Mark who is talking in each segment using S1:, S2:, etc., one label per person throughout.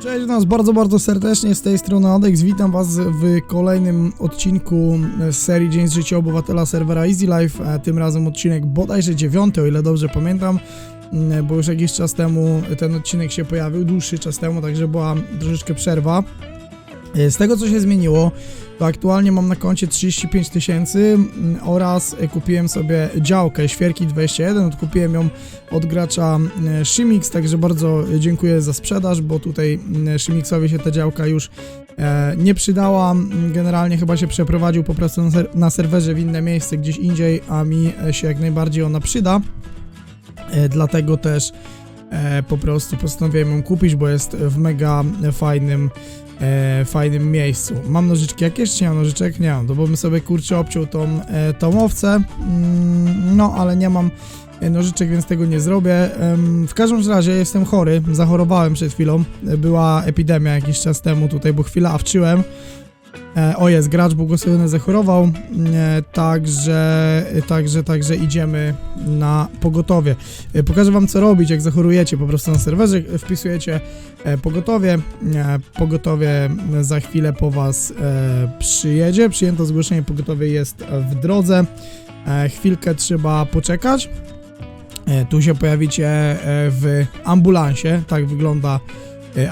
S1: Cześć nas bardzo, bardzo serdecznie z tej strony Adex. Witam Was w kolejnym odcinku z serii Dzień z życia obywatela serwera Easy Life. E, Tym razem odcinek bodajże dziewiąty, o ile dobrze pamiętam, mm, bo już jakiś czas temu ten odcinek się pojawił, dłuższy czas temu, także była troszeczkę przerwa. E, Z tego co się zmieniło, to aktualnie mam na koncie 35 tysięcy mm, oraz e, kupiłem sobie działkę Świerki 21, odkupiłem ją od gracza e, Shimix, także bardzo dziękuję za sprzedaż, bo tutaj mm, Shimixowi się ta działka już e, nie przydała. Mm, Generalnie chyba się przeprowadził po prostu na, ser na serwerze w inne miejsce, gdzieś indziej, a mi e, się jak najbardziej ona przyda. E, dlatego też e, po prostu postanowiłem ją kupić, bo jest w mega fajnym e, fajnym miejscu. Mam nożyczki jakieś, nie mam nożyczek? Nie mam, to bo bym sobie kurczę obciął tą, e, tą owcę, mm, no ale nie mam e, nożyczek, więc tego nie zrobię. W każdym razie jestem chory, zachorowałem przed chwilą, E, była epidemia jakiś czas temu tutaj, bo chwilę awczyłem. E, o jest, gracz błogosławiony zachorował, e, także, także, także idziemy na pogotowie. E, pokażę wam co robić, jak zachorujecie po prostu na serwerze, wpisujecie pogotowie, pogotowie za chwilę po was przyjedzie, przyjęto zgłoszenie, pogotowie jest w drodze, chwilkę trzeba poczekać. Tu się pojawicie w ambulansie, tak wygląda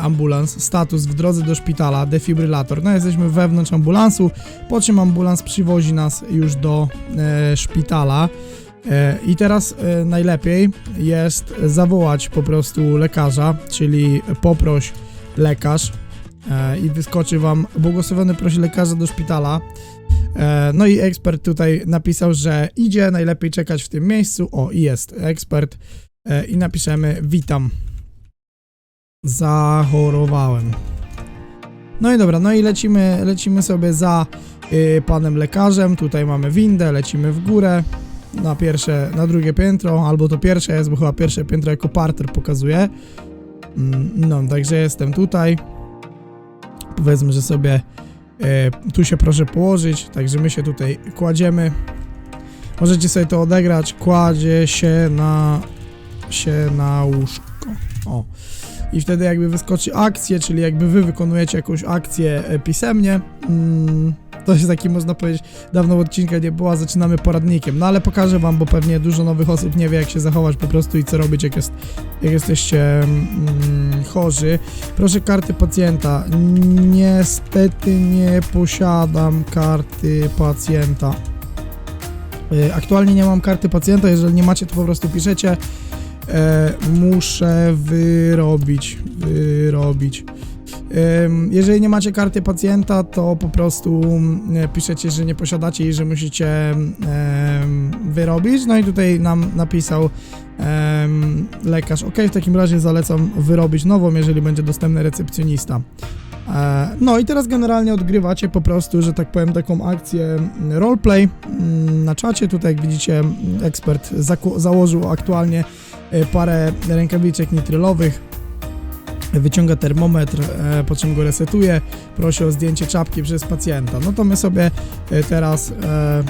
S1: ambulans, status w drodze do szpitala, defibrylator. No jesteśmy wewnątrz ambulansu, po czym ambulans przywozi nas już do e, szpitala. E, I teraz e, najlepiej jest zawołać po prostu lekarza, czyli poproś lekarz e, i wyskoczy wam błogosławiony prosi lekarza do szpitala. E, No i ekspert tutaj napisał, że idzie, najlepiej czekać w tym miejscu. O, i jest ekspert. E, I napiszemy witam. Zachorowałem. No i dobra, no i lecimy, lecimy sobie za y, panem lekarzem. Tutaj mamy windę, lecimy w górę. Na pierwsze, na drugie piętro, albo to pierwsze jest, bo chyba pierwsze piętro jako parter pokazuje. Mm, No, także jestem tutaj. Powiedzmy, że sobie E, tu się proszę położyć, także my się tutaj kładziemy. Możecie sobie to odegrać. Kładzie się na się na łóżko. O. I wtedy jakby wyskoczy akcję, czyli jakby wy wykonujecie jakąś akcję e, pisemnie. Mm, to jest taki, można powiedzieć, dawno odcinka nie było, a zaczynamy poradnikiem. No ale pokażę wam, bo pewnie dużo nowych osób nie wie, jak się zachować po prostu i co robić, jak, jest, jak jesteście mm, chorzy. Proszę karty pacjenta. Niestety nie posiadam karty pacjenta. Y, Aktualnie nie mam karty pacjenta, jeżeli nie macie, to po prostu piszecie. E, muszę wyrobić, wyrobić. Jeżeli nie macie karty pacjenta, to po prostu mm, piszecie, że nie posiadacie i że musicie wyrobić. No i tutaj nam napisał lekarz, ok, w takim razie zalecam wyrobić nową, jeżeli będzie dostępny recepcjonista. E, No i teraz generalnie odgrywacie po prostu, że tak powiem, taką akcję mm, roleplay mm, na czacie. Tutaj jak widzicie ekspert założył aktualnie parę rękawiczek nitrylowych. Wyciąga termometr, e, po czym go resetuje, prosi o zdjęcie czapki przez pacjenta. No to my sobie e, teraz e,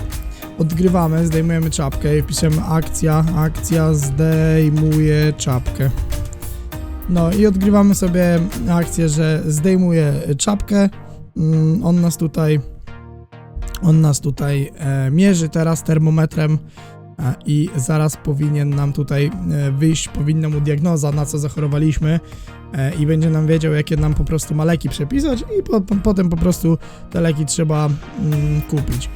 S1: odgrywamy, zdejmujemy czapkę i piszemy akcja, akcja zdejmuje czapkę. No i odgrywamy sobie akcję, że zdejmuje czapkę. Mm, On nas tutaj on nas tutaj e, mierzy teraz termometrem e, i zaraz powinien nam tutaj e, wyjść, powinna mu diagnoza, na co zachorowaliśmy e, i będzie nam wiedział, jakie nam po prostu ma leki przepisać i po, po, potem po prostu te leki trzeba mm, kupić.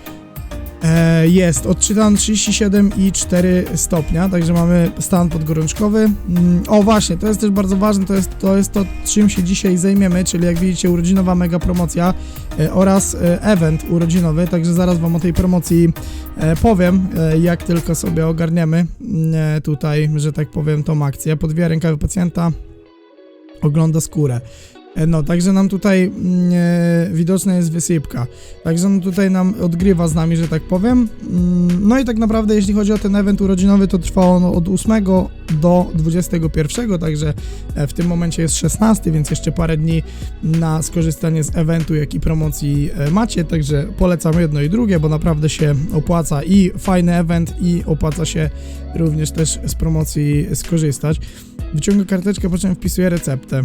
S1: E, jest odczytany 37,4 stopnia, także mamy stan podgorączkowy. Mm, O właśnie, to jest też bardzo ważne, to jest, to jest to, czym się dzisiaj zajmiemy, czyli jak widzicie urodzinowa mega promocja e, oraz e, event urodzinowy, także zaraz wam o tej promocji powiem, jak tylko sobie ogarniemy mm, tutaj, że tak powiem, tą akcję. Podwija rękawy pacjenta, ogląda skórę. E, No, także nam tutaj mm, e, widoczna jest wysypka. Także on tutaj nam odgrywa z nami, że tak powiem. Mm, No i tak naprawdę, jeśli chodzi o ten event urodzinowy, to trwa on od 8 do 21, także e, w tym momencie jest 16, więc jeszcze parę dni na skorzystanie z eventu, jak i promocji e, macie, także polecam jedno i drugie, bo naprawdę się opłaca i fajny event i opłaca się również też z promocji skorzystać. Wyciąga karteczkę, po czym wpisuję receptę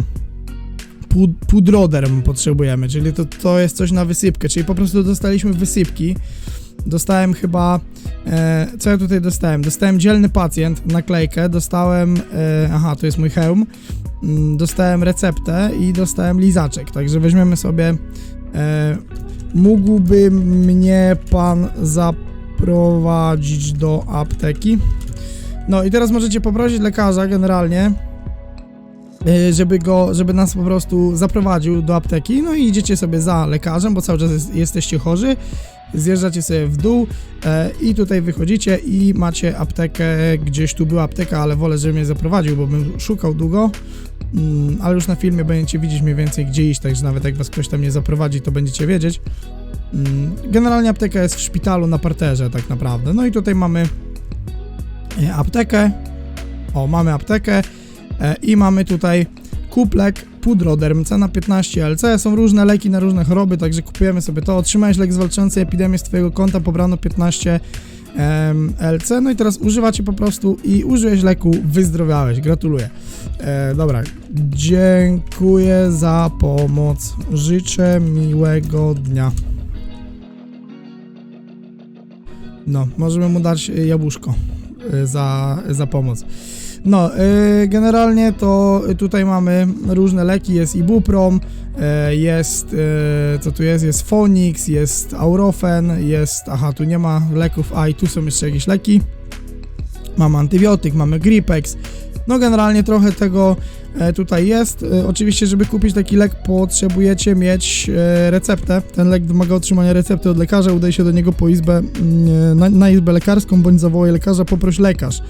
S1: pudroderm potrzebujemy, czyli to, to jest coś na wysypkę, czyli po prostu dostaliśmy wysypki. Dostałem chyba. E, co ja tutaj dostałem? Dostałem dzielny pacjent, naklejkę, dostałem. E, aha, to jest mój hełm. Mm, Dostałem receptę i dostałem lizaczek, także weźmiemy sobie. E, mógłby mnie pan zaprowadzić do apteki? No i teraz możecie poprosić lekarza generalnie, żeby go, żeby nas po prostu zaprowadził do apteki, no i idziecie sobie za lekarzem, bo cały czas jest, jesteście chorzy, zjeżdżacie sobie w dół e, i tutaj wychodzicie i macie aptekę, gdzieś tu była apteka, ale wolę, żeby mnie zaprowadził, bo bym szukał długo, mm, ale już na filmie będziecie widzieć mniej więcej gdzie iść, także nawet jak was ktoś tam nie zaprowadzi, to będziecie wiedzieć. Mm, Generalnie apteka jest w szpitalu na parterze tak naprawdę, no i tutaj mamy e, aptekę, o mamy aptekę i mamy tutaj kuplek Pudroderm, cena 15 LC, są różne leki na różne choroby, także kupujemy sobie to, otrzymałeś lek zwalczający epidemię z twojego konta, pobrano 15 em, LC, no i teraz używacie po prostu i użyłeś leku, wyzdrowiałeś, gratuluję. E, dobra, dziękuję za pomoc, życzę miłego dnia. No, możemy mu dać y, jabłuszko y, za, za pomoc. No, y, generalnie to tutaj mamy różne leki, jest Ibuprom, y, jest, y, co tu jest, jest Fonix, jest Aurofen, jest, aha, tu nie ma leków, a i tu są jeszcze jakieś leki. Mamy antybiotyk, mamy Gripex, no generalnie trochę tego e, tutaj jest. E, Oczywiście, żeby kupić taki lek potrzebujecie mieć e, receptę. Ten lek wymaga otrzymania recepty od lekarza, udaj się do niego po izbę, mm, na, na izbę lekarską, bądź zawołaj lekarza, poproś lekarz.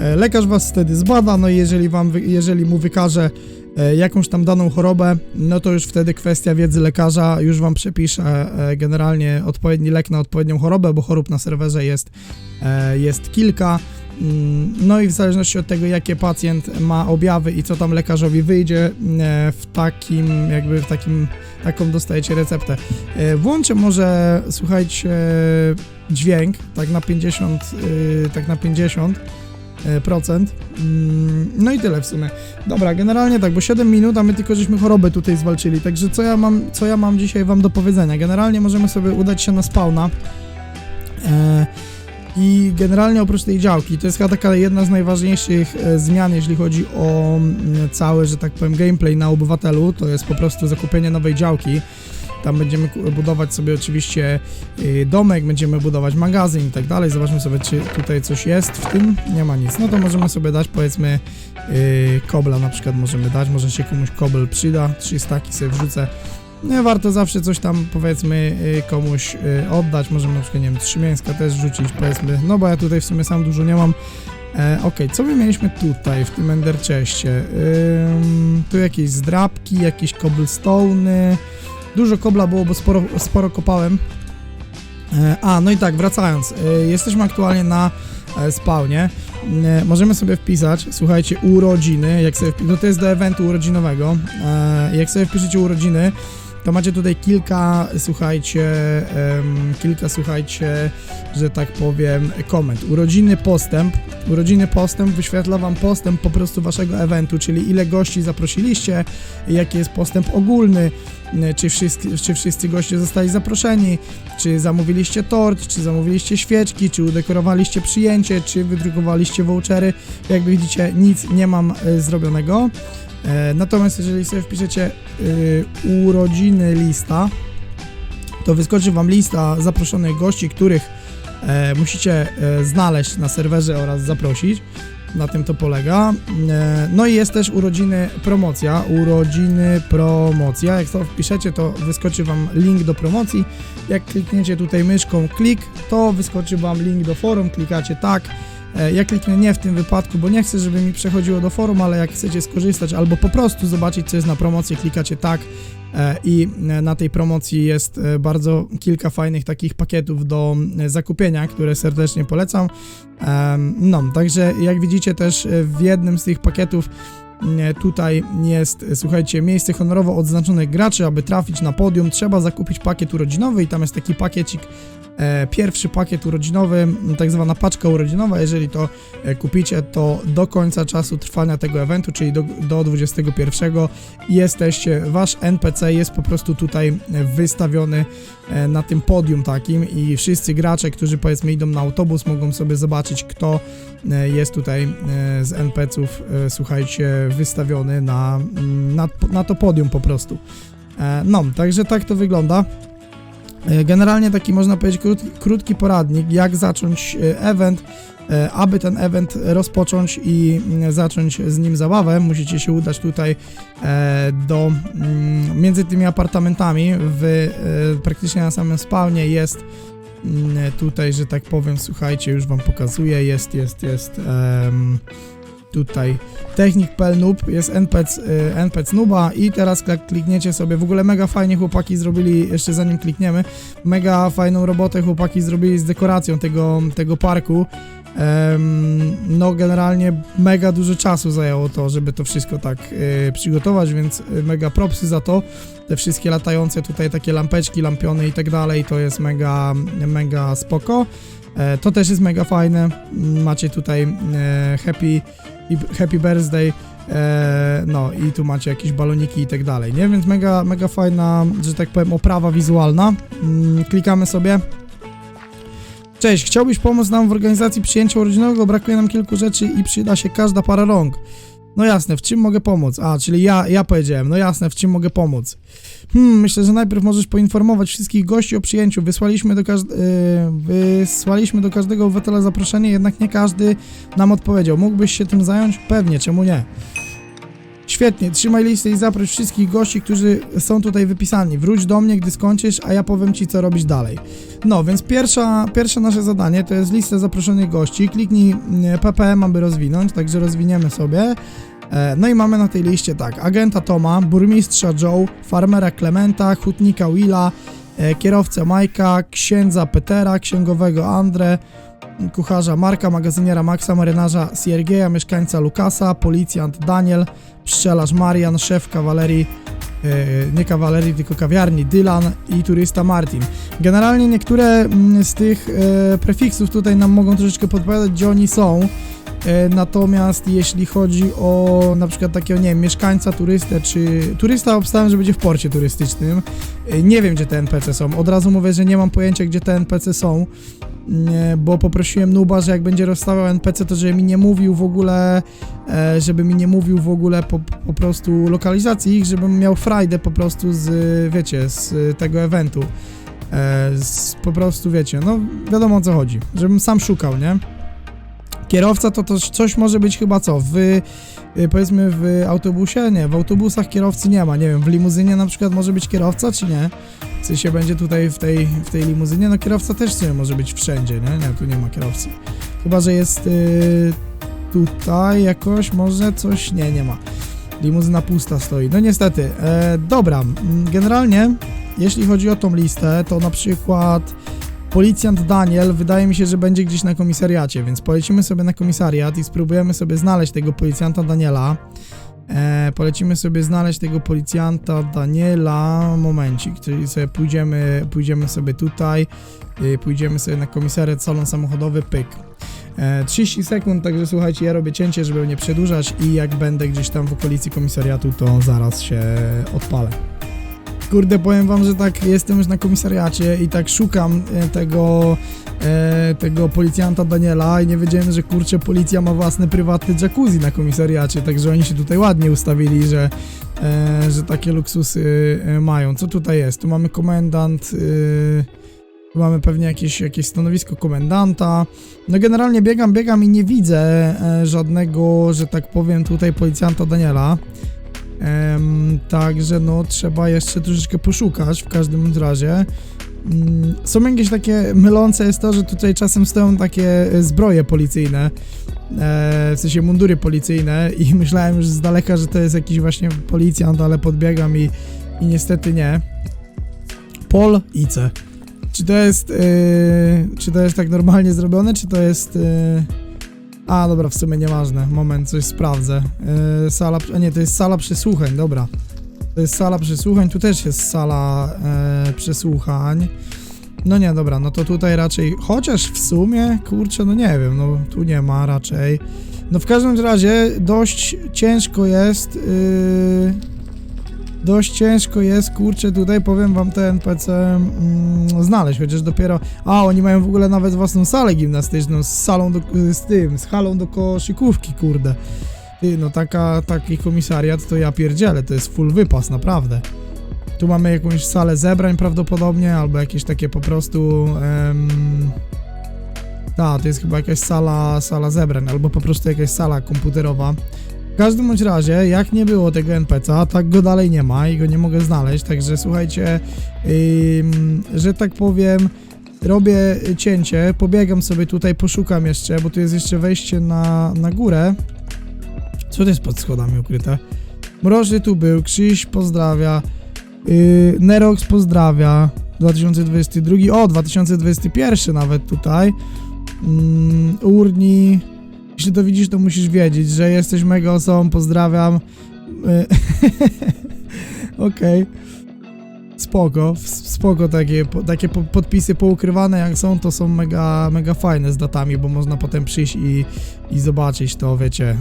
S1: E, Lekarz was wtedy zbada, no i jeżeli, wam, jeżeli mu wykaże e, jakąś tam daną chorobę, no to już wtedy kwestia wiedzy lekarza już wam przepisze e, generalnie odpowiedni lek na odpowiednią chorobę, bo chorób na serwerze jest, jest kilka. Mm, No i w zależności od tego, jakie pacjent ma objawy i co tam lekarzowi wyjdzie, w takim, jakby w takim, taką dostajecie receptę. Włączę może, słuchajcie, dźwięk, tak na 50, y, tak na 50 e, procent. Mm, No i tyle w sumie. Dobra, generalnie tak, bo 7 minut, a my tylko żeśmy chorobę tutaj zwalczyli, także co ja mam, co ja mam dzisiaj wam do powiedzenia? Generalnie możemy sobie udać się na spawna. E, i generalnie oprócz tej działki, to jest chyba taka jedna z najważniejszych e, zmian, jeśli chodzi o mm, cały, że tak powiem, gameplay na obywatelu, to jest po prostu zakupienie nowej działki. Tam będziemy budować sobie oczywiście y, domek, będziemy budować magazyn i tak dalej. Zobaczmy sobie, czy tutaj coś jest w tym. Nie ma nic. No to możemy sobie dać, powiedzmy, y, kobla na przykład możemy dać. Może się komuś kobel przyda. Trzy staki sobie wrzucę. Nie warto zawsze coś tam powiedzmy y, komuś oddać, możemy na przykład, nie wiem, trzy mięska też rzucić powiedzmy, no bo ja tutaj w sumie sam dużo nie mam. E, Okej, co my mieliśmy tutaj w tym Ender Chestie? Ym, tu jakieś zdrabki, jakieś cobblestone'y, dużo kobla było, bo sporo, sporo kopałem. E, a, no i tak, wracając, e, jesteśmy aktualnie na e, spawnie. Możemy sobie wpisać, słuchajcie, urodziny, jak sobie no to jest do eventu urodzinowego. Jak sobie wpiszecie urodziny, to macie tutaj kilka, słuchajcie, em, kilka, słuchajcie, że tak powiem, komend. Urodziny postęp. Urodziny postęp wyświetla wam postęp po prostu waszego eventu, czyli ile gości zaprosiliście, jaki jest postęp ogólny, e, czy wszyscy, czy wszyscy goście zostali zaproszeni, czy zamówiliście tort, czy zamówiliście świeczki, czy udekorowaliście przyjęcie, czy wydrukowaliście vouchery. Jak widzicie, nic nie mam e, zrobionego. E, natomiast jeżeli sobie wpiszecie y, urodziny lista, to wyskoczy wam lista zaproszonych gości, których e, musicie e, znaleźć na serwerze oraz zaprosić. Na tym to polega. No i jest też urodziny promocja. Urodziny promocja. Jak to wpiszecie, to wyskoczy wam link do promocji. Jak klikniecie tutaj myszką klik, to wyskoczy wam link do forum. Klikacie tak. E, Ja kliknę nie w tym wypadku, bo nie chcę, żeby mi przechodziło do forum, ale jak chcecie skorzystać albo po prostu zobaczyć, co jest na promocji, klikacie tak e, i e, na tej promocji jest bardzo kilka fajnych takich pakietów do zakupienia, które serdecznie polecam. No, także jak widzicie też w jednym z tych pakietów e, Tutaj jest, słuchajcie, miejsce honorowo odznaczonych graczy, aby trafić na podium, trzeba zakupić pakiet urodzinowy i tam jest taki pakiecik pierwszy pakiet urodzinowy, m, tak zwana paczka urodzinowa. Jeżeli to e, kupicie, to do końca czasu trwania tego eventu, czyli do, do 21 jesteście, wasz NPC jest po prostu tutaj e, wystawiony e, na tym podium takim i wszyscy gracze, którzy powiedzmy idą na autobus, mogą sobie zobaczyć, kto e, jest tutaj e, z NPC-ów, e, słuchajcie, wystawiony na, mm, na, na to podium po prostu. E, No, także tak to wygląda. E, Generalnie taki można powiedzieć krótki, krótki poradnik, jak zacząć e, event. E, Aby ten event rozpocząć i mm, zacząć z nim zabawę, musicie się udać tutaj do mm, między tymi apartamentami w praktycznie na samym spawnie jest mm, tutaj, że tak powiem, słuchajcie, już wam pokazuję, jest, jest, jest em, tutaj technik.pl noob, jest NPC, y, NPC nuba i teraz jak klikniecie sobie, w ogóle mega fajnie chłopaki zrobili, jeszcze zanim klikniemy, mega fajną robotę chłopaki zrobili z dekoracją tego, tego parku. Em, no generalnie mega dużo czasu zajęło to, żeby to wszystko tak y, przygotować, więc y, mega propsy za to. Te wszystkie latające tutaj takie lampeczki, lampiony i tak dalej, to jest mega, mega spoko. E, to też jest mega fajne. Macie tutaj e, happy, i happy birthday. E, no i tu macie jakieś baloniki i tak dalej, nie? Więc mega, mega fajna, że tak powiem, oprawa wizualna. Mm, klikamy sobie. Cześć, chciałbyś pomóc nam w organizacji przyjęcia urodzinowego? Brakuje nam kilku rzeczy i przyda się każda para rąk. No jasne, w czym mogę pomóc? A, czyli ja, ja powiedziałem, no jasne, w czym mogę pomóc? Hmm, myślę, że najpierw możesz poinformować wszystkich gości o przyjęciu. Wysłaliśmy do, każd- yy, wysłaliśmy do każdego obywatela zaproszenie, jednak nie każdy nam odpowiedział. Mógłbyś się tym zająć? Pewnie, czemu nie? Świetnie, trzymaj listę i zaproś wszystkich gości, którzy są tutaj wypisani. Wróć do mnie, gdy skończysz, a ja powiem ci, co robić dalej. No, więc pierwsza, pierwsze nasze zadanie to jest lista zaproszonych gości. Kliknij mm, PPM, aby rozwinąć, także rozwiniemy sobie. E, No i mamy na tej liście tak, agenta Toma, burmistrza Joe, farmera Clementa, hutnika Willa, e, kierowcę Majka, księdza Petera, księgowego Andre, kucharza Marka, magazyniera Maxa, marynarza Siergieja, mieszkańca Lukasa, policjant Daniel, pszczelarz Marian, szef kawalerii, e, nie kawalerii, tylko kawiarni Dylan i turysta Martin. Generalnie niektóre mm, z tych e, prefiksów tutaj nam mogą troszeczkę podpowiadać, gdzie oni są. E, Natomiast jeśli chodzi o na przykład takiego, nie wiem, mieszkańca, turystę, czy turysta obstałem, że będzie w porcie turystycznym. Nie wiem, gdzie te NPC są. Od razu mówię, że nie mam pojęcia, gdzie te NPC są, Bo poprosiłem Nuba, że jak będzie rozstawiał NPC, to żeby mi nie mówił w ogóle, e, żeby mi nie mówił w ogóle po, po prostu lokalizacji ich, żebym miał frajdę po prostu z, wiecie, z tego eventu. E, z, po prostu, wiecie, no wiadomo o co chodzi, żebym sam szukał, nie? Kierowca to, to coś może być chyba co? W, y, powiedzmy w autobusie? Nie, w autobusach kierowcy nie ma. Nie wiem, w limuzynie na przykład może być kierowca, czy nie? W sensie będzie tutaj w tej, w tej limuzynie? No kierowca też nie może być wszędzie, nie? Nie, tu nie ma kierowcy. Chyba, że jest y, tutaj jakoś może coś? Nie, nie ma. Limuzyna pusta stoi. No niestety. E, dobra, mm, generalnie jeśli chodzi o tą listę, to na przykład Policjant Daniel wydaje mi się, że będzie gdzieś na komisariacie, więc polecimy sobie na komisariat i spróbujemy sobie znaleźć tego policjanta Daniela. E, polecimy sobie znaleźć tego policjanta Daniela. Momencik, czyli sobie pójdziemy, pójdziemy sobie tutaj, y, pójdziemy sobie na komisariat, salon samochodowy, pyk. E, 30 sekund, także słuchajcie, ja robię cięcie, żeby nie przedłużać i jak będę gdzieś tam w okolicy komisariatu, to zaraz się odpalę. Kurde, powiem wam, że tak jestem już na komisariacie i tak szukam e, tego, e, tego policjanta Daniela i nie wiedziałem, że kurczę, policja ma własny prywatny jacuzzi na komisariacie, także oni się tutaj ładnie ustawili, że, e, że takie luksusy e, mają. Co tutaj jest? Tu mamy komendant, e, mamy pewnie jakieś, jakieś stanowisko komendanta. No generalnie biegam, biegam i nie widzę e, żadnego, że tak powiem, tutaj policjanta Daniela. Em, także no trzeba jeszcze troszeczkę poszukać w każdym razie. Mm, Są jakieś takie mylące jest to, że tutaj czasem stoją takie e, zbroje policyjne, e, w sensie mundury policyjne i myślałem już z daleka, że to jest jakiś właśnie policjant, ale podbiegam i, i niestety nie. Pol Ice. Czy to jest, e, czy to jest tak normalnie zrobione, czy to jest... e, a, dobra, w sumie nieważne. Moment, coś sprawdzę. Yy, sala, a nie, to jest sala przesłuchań, dobra. To jest sala przesłuchań, tu też jest sala e, przesłuchań. No nie, dobra, no to tutaj raczej, chociaż w sumie, kurczę, no nie wiem, no tu nie ma raczej. No w każdym razie dość ciężko jest, yy, dość ciężko jest, kurczę, tutaj powiem wam te NPC mm, znaleźć, chociaż dopiero, a oni mają w ogóle nawet własną salę gimnastyczną z salą do, z tym, z halą do koszykówki, kurde. Ty, no taka, taki komisariat to ja pierdzielę, to jest full wypas, naprawdę. Tu mamy jakąś salę zebrań prawdopodobnie, albo jakieś takie po prostu... Em... Ta, to jest chyba jakaś sala, sala zebrań, albo po prostu jakaś sala komputerowa. W każdym bądź razie, jak nie było tego NPC'a, tak go dalej nie ma i go nie mogę znaleźć, także słuchajcie, ym, że tak powiem, robię cięcie, pobiegam sobie tutaj, poszukam jeszcze, bo tu jest jeszcze wejście na, na górę. Co to jest pod schodami ukryte? Mrożny tu był, Krzyś pozdrawia, yy, Nerox pozdrawia, 2022, o 2021 nawet tutaj, mm, Urni, jeśli to widzisz, to musisz wiedzieć, że jesteś mega osobą, pozdrawiam. Y, Okej. Spoko, w- spoko takie, takie po- podpisy poukrywane jak są, to są mega, mega fajne z datami, bo można potem przyjść i, i zobaczyć to, wiecie,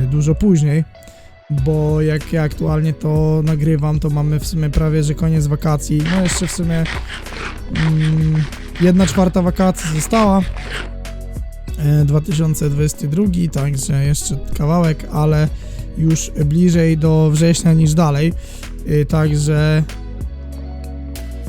S1: yy, dużo później. Bo jak ja aktualnie to nagrywam, to mamy w sumie prawie, że koniec wakacji. No jeszcze w sumie mm, jedna czwarta wakacji została. E, 2022, także jeszcze kawałek, ale już bliżej do września niż dalej. E, Także.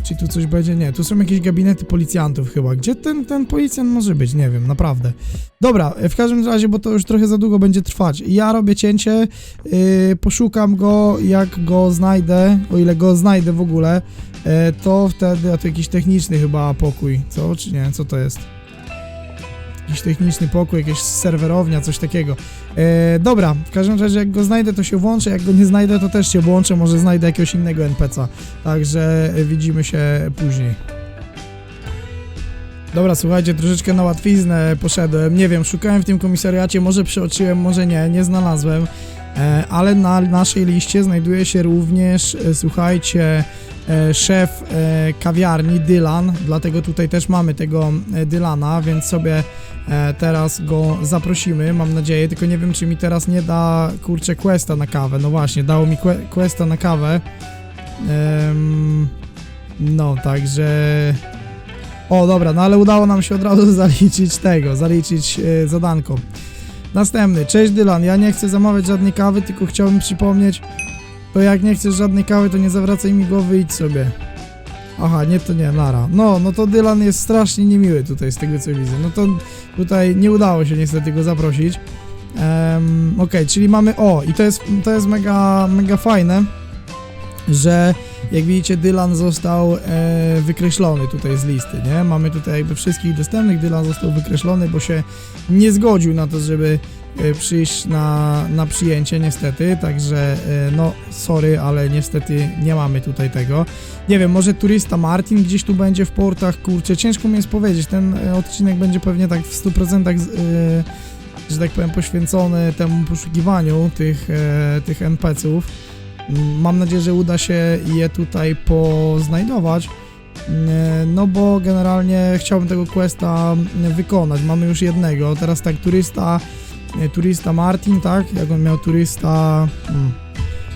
S1: Czy tu coś będzie? Nie, tu są jakieś gabinety policjantów chyba. Gdzie ten, ten policjant może być? Nie wiem, naprawdę. Dobra, e, w każdym razie, bo to już trochę za długo będzie trwać. Ja robię cięcie, yy, poszukam go, jak go znajdę, o ile go znajdę w ogóle, e, to wtedy, a to jakiś techniczny chyba pokój, co? Czy nie? Co to jest? Jakiś techniczny pokój, jakaś serwerownia, coś takiego. E, dobra, w każdym razie jak go znajdę, to się włączę, jak go nie znajdę, to też się włączę, może znajdę jakiegoś innego NPC'a. Także e, widzimy się później. Dobra, słuchajcie, troszeczkę na łatwiznę poszedłem. Nie wiem, szukałem w tym komisariacie, może przeoczyłem, może nie, nie znalazłem. E, ale na naszej liście znajduje się również, e, słuchajcie, szef e, kawiarni Dylan, dlatego tutaj też mamy tego e, Dylana, więc sobie e, teraz go zaprosimy, mam nadzieję, tylko nie wiem, czy mi teraz nie da, kurczę, questa na kawę. No właśnie, dało mi que questa na kawę. No, także... O, dobra, no ale udało nam się od razu zaliczyć tego, zaliczyć e, zadanko. Następny, cześć Dylan, ja nie chcę zamawiać żadnej kawy, tylko chciałbym przypomnieć, to jak nie chcesz żadnej kawy, to nie zawracaj mi głowy, idź sobie. Aha, nie, to nie, nara. No, no to Dylan jest strasznie niemiły tutaj z tego co widzę. No to tutaj nie udało się niestety go zaprosić. Um, Okej, czyli mamy, o, i to jest, to jest mega, mega fajne, że jak widzicie Dylan został e, wykreślony tutaj z listy, nie? Mamy tutaj jakby wszystkich dostępnych, Dylan został wykreślony, bo się nie zgodził na to, żeby przyjść na, na przyjęcie niestety, także e, no sorry, ale niestety nie mamy tutaj tego. Nie wiem, może turysta Martin gdzieś tu będzie w portach, kurczę, ciężko mi jest powiedzieć, ten e, odcinek będzie pewnie tak w 100% z, że tak powiem poświęcony temu poszukiwaniu tych, tych NPC-ów. Mam nadzieję, że uda się je tutaj poznajdować. No bo generalnie chciałbym tego questa wykonać. Mamy już jednego. Teraz tak, turysta, e, turysta Martin, tak? Jak on miał turysta. Hmm.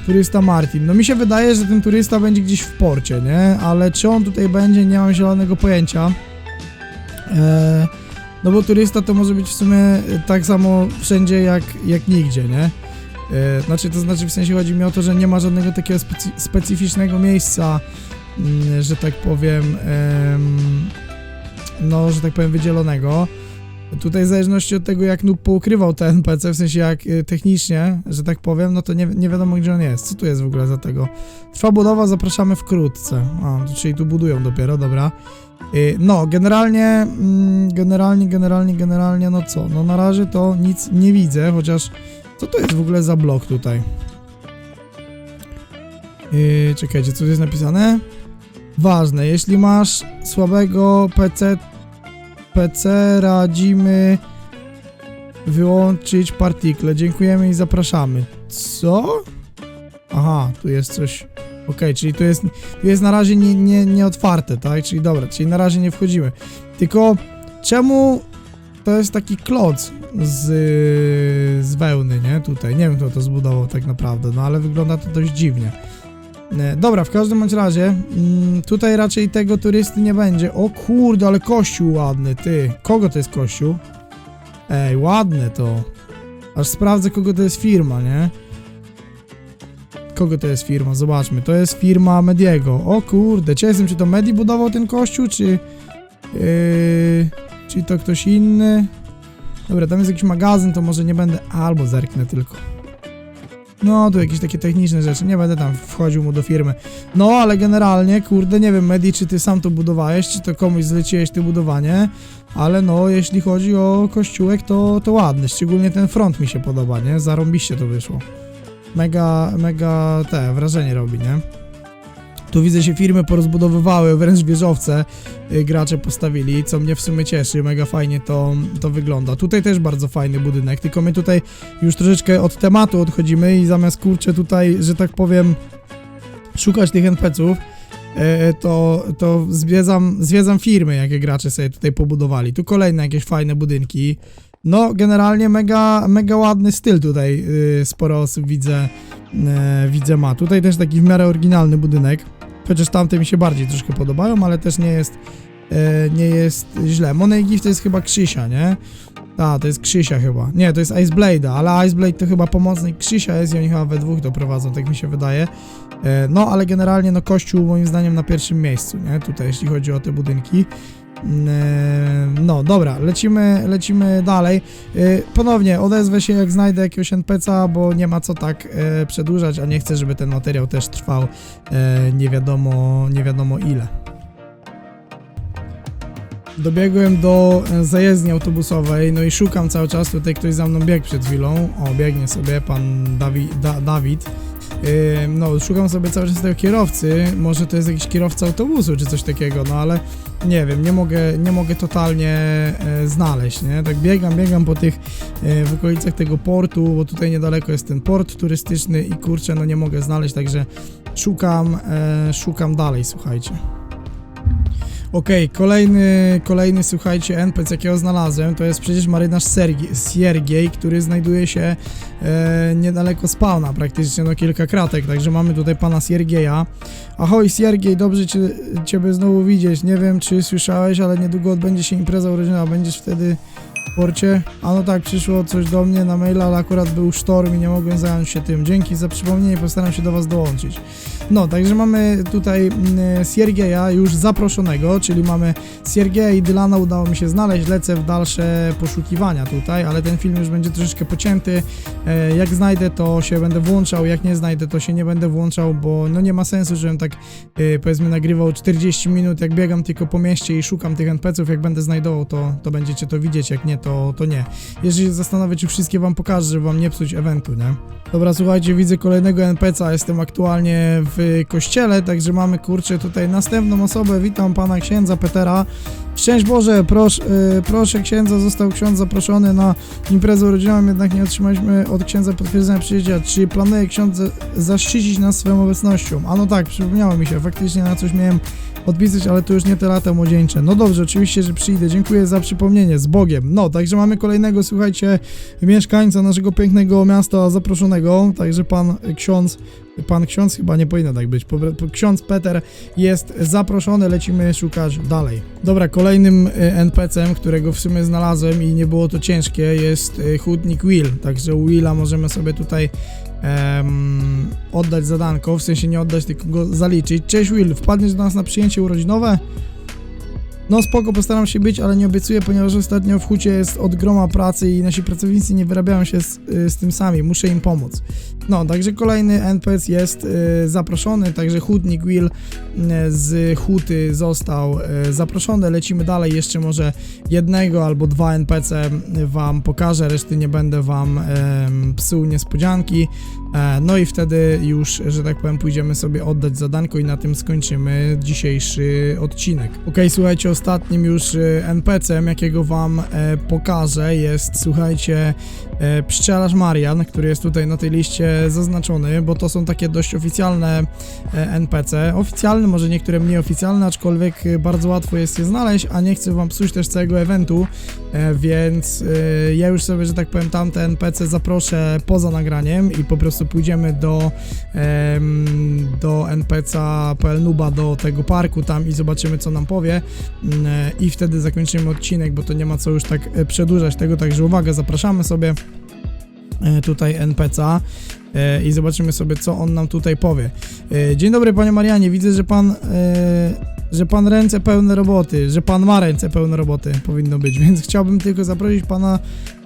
S1: Turysta Martin. No mi się wydaje, że ten turysta będzie gdzieś w porcie, nie? Ale czy on tutaj będzie, nie mam zielonego pojęcia. E, no bo turysta to może być w sumie tak samo wszędzie jak, jak nigdzie, nie? E, Znaczy, to znaczy w sensie chodzi mi o to, że nie ma żadnego takiego specy specyficznego miejsca, mm, że tak powiem, em, no, że tak powiem, wydzielonego. Tutaj w zależności od tego, jak Noob poukrywał te NPC, w sensie jak y, technicznie, że tak powiem, no to nie, nie wiadomo, gdzie on jest. Co tu jest w ogóle za tego? Trwa budowa, zapraszamy wkrótce. To czyli tu budują dopiero, dobra. Y, No, generalnie, mm, generalnie, generalnie, generalnie, no co? No na razie to nic nie widzę, chociaż co to jest w ogóle za blok tutaj? Yy, czekajcie, co tu jest napisane? Ważne, jeśli masz słabego PC, PC radzimy wyłączyć partikle. Dziękujemy i zapraszamy. Co? Aha, tu jest coś. Okej, czyli tu jest, tu jest na razie nie, nie, nie otwarte, tak? Czyli dobra, czyli na razie nie wchodzimy. Tylko czemu to jest taki kloc z, z wełny, nie? Tutaj, nie wiem kto to zbudował tak naprawdę, no ale wygląda to dość dziwnie. E, Dobra, w każdym bądź razie, mm, tutaj raczej tego turysty nie będzie. O kurde, ale kościół ładny, ty. Kogo to jest kościół? Ej, ładne to. Aż sprawdzę, kogo to jest firma, nie? Kogo to jest firma? Zobaczmy. To jest firma Mediego. O kurde, czy jestem, czy to Medi budował ten kościół, czy... Yy, czy to ktoś inny? Dobra, tam jest jakiś magazyn, to może nie będę... Albo zerknę tylko. No, tu jakieś takie techniczne rzeczy, nie będę tam wchodził mu do firmy. No, ale generalnie, kurde, nie wiem, Medi, czy ty sam to budowałeś, czy to komuś zleciłeś to budowanie, ale no, jeśli chodzi o kościółek, to, to ładny, szczególnie ten front mi się podoba, nie? Zarąbiście to wyszło. Mega, mega te, wrażenie robi, nie? Tu widzę się firmy porozbudowywały, wręcz wieżowce y, gracze postawili, co mnie w sumie cieszy, mega fajnie to, to wygląda. Tutaj też bardzo fajny budynek, tylko my tutaj już troszeczkę od tematu odchodzimy i zamiast kurczę tutaj, że tak powiem, szukać tych NPC-ów, e, to, to zwiedzam, zwiedzam firmy, jakie gracze sobie tutaj pobudowali. Tu kolejne jakieś fajne budynki. No, generalnie mega, mega ładny styl tutaj y, sporo osób widzę, e, widzę ma. Tutaj też taki w miarę oryginalny budynek, chociaż tamte mi się bardziej troszkę podobają, ale też nie jest, e, nie jest źle. Money Gift to jest chyba Krzysia, nie? A, to jest Krzysia chyba. Nie, to jest Ice Blade'a, ale Ice Blade to chyba pomocnik Krzysia jest i oni chyba we dwóch to prowadzą, tak mi się wydaje. E, No, ale generalnie no kościół moim zdaniem na pierwszym miejscu, nie? Tutaj jeśli chodzi o te budynki. E, No, dobra, lecimy, lecimy dalej. E, Ponownie odezwę się jak znajdę jakiegoś NPC'a, bo nie ma co tak e, przedłużać, a nie chcę, żeby ten materiał też trwał nie wiadomo, nie wiadomo ile. Dobiegłem do zajezdni autobusowej, no i szukam cały czas, tutaj ktoś za mną biegł przed chwilą, o biegnie sobie pan Dawi, da, Dawid, Yy, no szukam sobie cały czas tego kierowcy, może to jest jakiś kierowca autobusu czy coś takiego, no ale nie wiem, nie mogę, nie mogę totalnie e, znaleźć, nie, tak biegam, biegam po tych, e, w okolicach tego portu, bo tutaj niedaleko jest ten port turystyczny i kurczę, no nie mogę znaleźć, także szukam, e, szukam dalej, słuchajcie. Okej, kolejny, kolejny, słuchajcie, NPC, jakiego znalazłem, to jest przecież marynarz Sergi- Siergiej, który znajduje się e, niedaleko spawna, praktycznie no kilka kratek, także mamy tutaj pana Siergieja. Ahoj Siergiej, dobrze cię, Ciebie znowu widzieć, nie wiem czy słyszałeś, ale niedługo odbędzie się impreza urodzinowa, będziesz wtedy w porcie? A no tak, przyszło coś do mnie na maila, ale akurat był sztorm i nie mogłem zająć się tym. Dzięki za przypomnienie, postaram się do Was dołączyć. No, także mamy tutaj mm, Siergieja już zaproszonego, czyli mamy Siergieja i Dylana udało mi się znaleźć, lecę w dalsze poszukiwania tutaj, ale ten film już będzie troszeczkę pocięty. E, Jak znajdę, to się będę włączał, jak nie znajdę, to się nie będę włączał, bo no nie ma sensu, żebym tak e, powiedzmy nagrywał 40 minut, jak biegam tylko po mieście i szukam tych NPC-ów, jak będę znajdował, to, to będziecie to widzieć, jak nie, to, to nie. Jeżeli się zastanawiać, czy wszystkie wam pokażę, żeby wam nie psuć eventu, nie? Dobra, słuchajcie, widzę kolejnego NPC-a, jestem aktualnie w kościele, także mamy, kurczę, tutaj następną osobę, witam pana księdza Petera. Szczęść Boże, prosz, y, proszę księdza, został ksiądz zaproszony na imprezę urodzinową, jednak nie otrzymaliśmy od księdza potwierdzenia przyjścia. Czy planuje ksiądz za- zaszczycić nas swoją obecnością? A no tak, przypomniało mi się, faktycznie na coś miałem odpisać, ale to już nie te lata młodzieńcze. No dobrze, oczywiście, że przyjdę, dziękuję za przypomnienie, z Bogiem. No, także mamy kolejnego, słuchajcie, mieszkańca naszego pięknego miasta zaproszonego, także pan ksiądz, pan ksiądz chyba nie powinno tak być, ksiądz Peter jest zaproszony, lecimy szukać dalej. Dobra, kolejnym y, NPC-em, którego w sumie znalazłem i nie było to ciężkie, jest y, hutnik Will, także Willa możemy sobie tutaj em, oddać zadanko, w sensie nie oddać, tylko go zaliczyć. Cześć Will, wpadniesz do nas na przyjęcie urodzinowe? No spoko, postaram się być, ale nie obiecuję, ponieważ ostatnio w hucie jest od groma pracy i nasi pracownicy nie wyrabiają się z, y, z tym sami, muszę im pomóc. No, także kolejny NPC jest y, zaproszony, także hutnik Will y, z huty został y, zaproszony, lecimy dalej, jeszcze może jednego albo dwa NPC wam pokażę, reszty nie będę wam em, psuł niespodzianki. E, No i wtedy już, że tak powiem, pójdziemy sobie oddać zadanko i na tym skończymy dzisiejszy odcinek. Ok, słuchajcie, ostatnim już e, NPC-em, jakiego wam e, pokażę, jest, słuchajcie, e, pszczelarz Marian, który jest tutaj na tej liście zaznaczony, bo to są takie dość oficjalne e, NPC. Oficjalne, może niektóre mniej oficjalne, aczkolwiek e, bardzo łatwo jest je znaleźć, a nie chcę wam psuć też całego eventu, więc ja już sobie, że tak powiem, tamte NPC zaproszę poza nagraniem i po prostu pójdziemy do do NPC PL Nuba, do tego parku tam i zobaczymy co nam powie. Mm, i wtedy zakończymy odcinek, bo to nie ma co już tak przedłużać tego, także uwaga, zapraszamy sobie tutaj NPC e, i zobaczymy sobie co on nam tutaj powie. E, Dzień dobry panie Marianie, widzę, że pan e, że pan ręce pełne roboty, że pan ma ręce pełne roboty, powinno być, więc chciałbym tylko zaprosić pana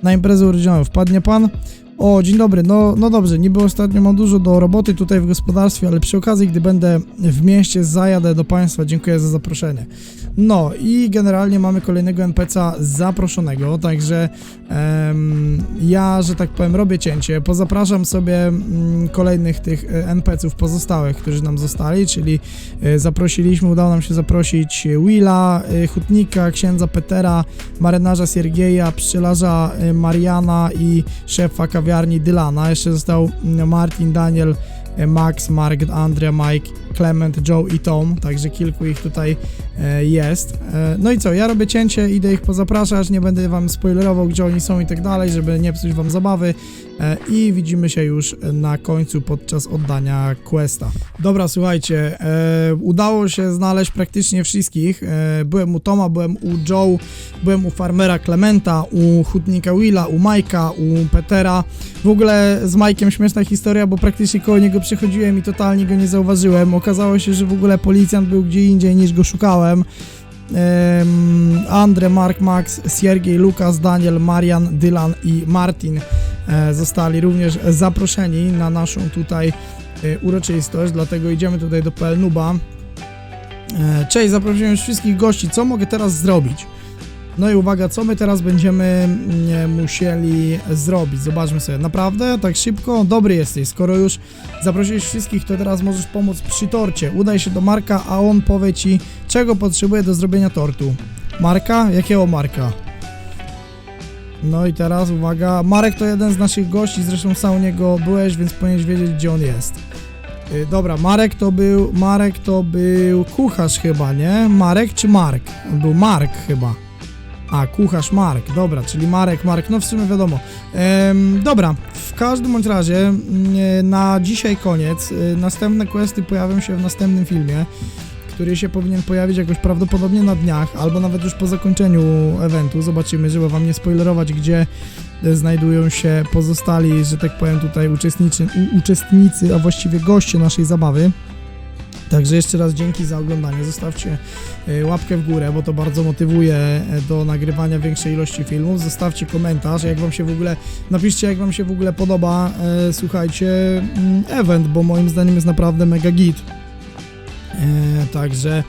S1: na imprezę urodzinową. Wpadnie pan? O, dzień dobry, no, no dobrze, niby ostatnio mam dużo do roboty tutaj w gospodarstwie, ale przy okazji, gdy będę w mieście, zajadę do Państwa, dziękuję za zaproszenie. No i generalnie mamy kolejnego NPC'a zaproszonego, także em, ja, że tak powiem, robię cięcie, pozapraszam sobie mm, kolejnych tych e, NPC'ów pozostałych, którzy nam zostali, czyli e, zaprosiliśmy, udało nam się zaprosić Willa, e, Hutnika, księdza Petera, marynarza Siergieja, pszczelarza e, Mariana i szefa kawiarni Dylana. Jeszcze został mm, Martin, Daniel, e, Max, Mark, Andrea, Mike, Clement, Joe i Tom, także kilku ich tutaj jest. E, No i co, ja robię cięcie, idę ich pozapraszać, nie będę wam spoilerował, gdzie oni są i tak dalej, żeby nie psuć wam zabawy e, i widzimy się już na końcu podczas oddania questa. Dobra, słuchajcie, e, udało się znaleźć praktycznie wszystkich. E, byłem u Toma, byłem u Joe, byłem u farmera Clementa, u hutnika Willa, u Majka, u Petera. W ogóle z Majkiem śmieszna historia, bo praktycznie koło niego przechodziłem i totalnie go nie zauważyłem. Okazało się, że w ogóle policjant był gdzie indziej niż go szukałem. Em, Andre, Mark, Max, Siergiej, Lukas, Daniel, Marian, Dylan i Martin e, zostali również zaproszeni na naszą tutaj e, uroczystość, dlatego idziemy tutaj do PL Nuba. E, Cześć, zaprosiłem już wszystkich gości. Co mogę teraz zrobić? No i uwaga, co my teraz będziemy mm, musieli zrobić? Zobaczmy sobie. Naprawdę? Tak szybko? Dobry jesteś. Skoro już zaprosiłeś wszystkich, to teraz możesz pomóc przy torcie. Udaj się do Marka, a on powie ci, czego potrzebuje do zrobienia tortu. Marka? Jakiego Marka? No i teraz uwaga, Marek to jeden z naszych gości, zresztą sam u niego byłeś, więc powinieneś wiedzieć, gdzie on jest. Y, Dobra, Marek to był, Marek to był kucharz chyba, nie? Marek czy Mark? On był Mark chyba. A, kucharz Mark, dobra, czyli Marek, Mark, no w sumie wiadomo. Em, dobra, w każdym bądź razie mm, e, na dzisiaj koniec. E, Następne questy pojawią się w następnym filmie, który się powinien pojawić jakoś prawdopodobnie na dniach, albo nawet już po zakończeniu eventu. Zobaczymy, żeby wam nie spoilerować, gdzie e, znajdują się pozostali, że tak powiem tutaj uczestniczy, uczestnicy, a właściwie goście naszej zabawy. Także jeszcze raz dzięki za oglądanie. Zostawcie e, łapkę w górę, bo to bardzo motywuje e, do nagrywania większej ilości filmów. Zostawcie komentarz, jak wam się w ogóle, napiszcie jak wam się w ogóle podoba, e, słuchajcie, mm, event, bo moim zdaniem jest naprawdę mega git. Także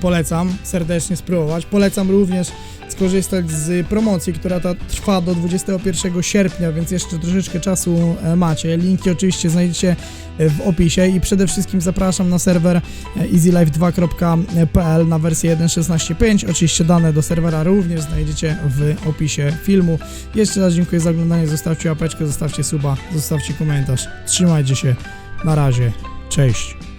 S1: polecam serdecznie spróbować. Polecam również skorzystać z promocji, która ta trwa do 21 sierpnia, więc jeszcze troszeczkę czasu e, macie. Linki oczywiście znajdziecie e, w opisie i przede wszystkim zapraszam na serwer e, easylife2.pl na wersję 1.16.5. Oczywiście dane do serwera również znajdziecie w opisie filmu. Jeszcze raz dziękuję za oglądanie, zostawcie łapeczkę, zostawcie suba, zostawcie komentarz. Trzymajcie się, na razie, cześć.